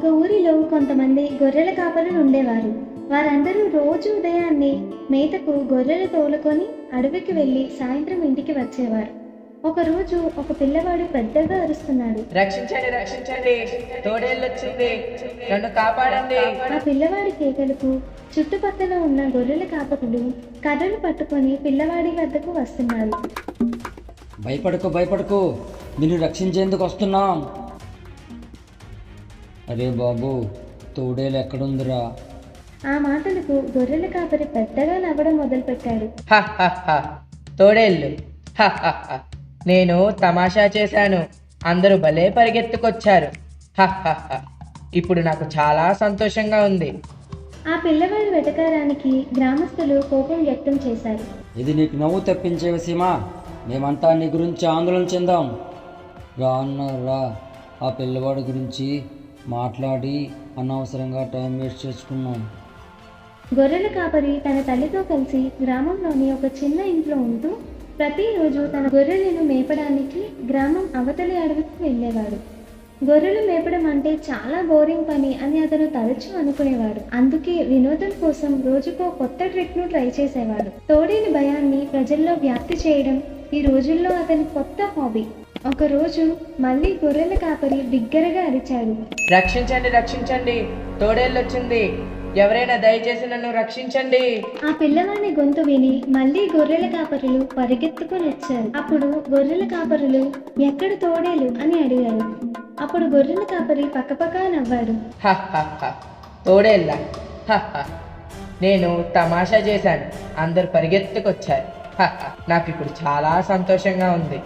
ఒక ఊరిలో కొంతమంది గొర్రెల కాపరులు ఉండేవారు. వారందరూ రోజు ఉదయాన్నే మేతకు గొర్రెలు తోలుకొని అడవికి వెళ్ళి సాయంత్రం ఇంటికి వచ్చేవారు. ఒకరోజు ఒక పిల్లవాడు పెద్దగా అరుస్తున్నాడు. రక్షించండి రక్షించండి. నన్ను కాపాడండి. ఆ పిల్లవాడి కేకలకు చుట్టుపక్కల ఉన్న గొర్రెల కాపరులు కర్రలు పట్టుకొని పిల్లవాడి వద్దకు వస్తున్నారు. భయపడకు భయపడకు. నిన్ను రక్షించేందుకు వస్తున్నాం. అరే బాబు తోడేలు ఎక్కడుందిరా? ఆ మాటలకు గొర్రెల కాపరి పెద్దగా నవ్వడం మొదలుపెట్టాడు. తోడేళ్ళు. నేను తమాషా చేశాను. అందరూ భలే పరిగెత్తుకొచ్చారు. ఇప్పుడు నాకు చాలా సంతోషంగా ఉంది. ఆ పిల్లవాడి వెటకారానికి గ్రామస్తులు కోపం వ్యక్తం చేశారు. ఇది నీకు నవ్వు తెప్పించే విషయమా? మేమంతా నీ గురించి ఆందోళన చెందాం. రా అన్న రా. ఆ పిల్లవాడి గురించి మాట్లాడి అనవసరంగా టైం వేస్ట్ చేసుకున్నాం. గొర్రెల కాపరి తన తల్లితో కలిసి గ్రామంలోని ఒక చిన్న ఇంట్లో ఉంటూ ప్రతిరోజు తన గొర్రెలను మేపడానికి గ్రామం అవతలి అడవికి వెళ్ళేవాడు. గొర్రెలు మేపడం అంటే చాలా బోరింగ్ పని అని అతను తరచూ అనుకునేవాడు. అందుకే వినోదం కోసం రోజుకో కొత్త ట్రిక్ను ట్రై చేసేవాడు. తోడేని భయాన్ని ప్రజల్లో వ్యాప్తి చేయడం ఈ రోజుల్లో అతని కొత్త హాబీ. ఒకరోజు మళ్ళీ గొర్రెల కాపరి బిగ్గరగా అరిచాడు. రక్షించండి రక్షించండి. తోడేళ్ళు వచ్చింది ఎవరైనా దయచేసి నన్ను రక్షించండి. ఆ పిల్లవాడి గొంతు విని మళ్ళీ గొర్రెల కాపరులు పరిగెత్తుకొని వచ్చారు. అప్పుడు గొర్రెల కాపరులు ఎక్కడ తోడేలు? అని అడిగారు. అప్పుడు గొర్రెల కాపరి పక్కపక్క నవ్వాడు. హ, హ, హ. తోడేళ్ళ. నేను తమాషా చేశాను. అందరు పరిగెత్తుకొచ్చారు. నాకు ఇప్పుడు చాలా సంతోషంగా ఉంది.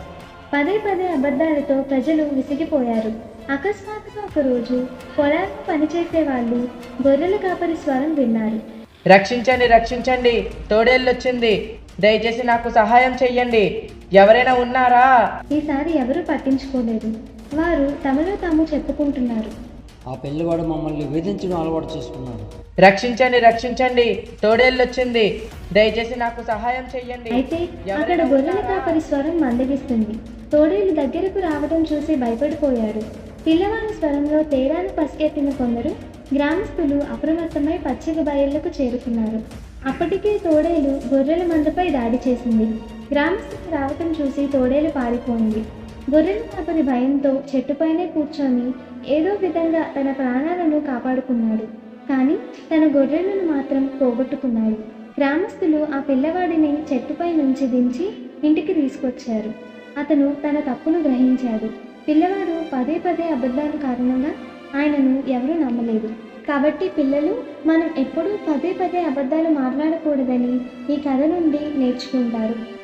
పదే పదే అబద్ధాలతో ప్రజలు విసిగిపోయారు. అకస్మాత్తుగా ఒకరోజు పొలాల్లో పనిచేసే వాళ్ళు గొర్రెల కాపరి స్వరం విన్నారు. రక్షించండి రక్షించండి. తోడేళ్ళు వచ్చింది దయచేసి నాకు సహాయం చెయ్యండి. ఎవరైనా ఉన్నారా? ఈసారి ఎవరూ పట్టించుకోలేదు. వారు తమలో తాము చెప్పుకుంటున్నారు. ఆ పిల్లవాడు మమ్మల్ని వేధించడం అలవాటు చేసుకున్నాడు. రక్షించండి రక్షించండి. తోడేళ్ళు వచ్చింది దయచేసి నాకు సహాయం చెయ్యండి. అయితే అక్కడ గొర్రెల కాపరి స్వరం మందగిస్తుంది. తోడేలు దగ్గరకు రావడం చూసి భయపడిపోయాడు. పిల్లవాడి స్వరంలో తేడాను పసిగట్టిన కొందరు గ్రామస్తులు అప్రమత్తమై పచ్చిక బయళ్ళకు చేరుకున్నారు. అప్పటికే తోడేలు గొర్రెల మందపై దాడి చేసింది. గ్రామస్తులు రావటం చూసి తోడేలు పారిపోయింది. గొర్రెలు కాపరి భయంతో చెట్టుపైనే కూర్చొని ఏదో విధంగా తన ప్రాణాలను కాపాడుకున్నాడు. కానీ తన గొర్రెలను మాత్రం పోగొట్టుకున్నాడు. గ్రామస్తులు ఆ పిల్లవాడిని చెట్టుపై నుంచి దించి ఇంటికి తీసుకొచ్చారు. అతను తన తప్పును గ్రహించాడు. పిల్లవాడు పదే పదే అబద్ధాల కారణంగా ఆయనను ఎవరూ నమ్మలేదు. కాబట్టి పిల్లలు మనం ఎప్పుడూ పదే పదే అబద్ధాలు మాట్లాడకూడదని ఈ కథ నుండి నేర్చుకుంటారు.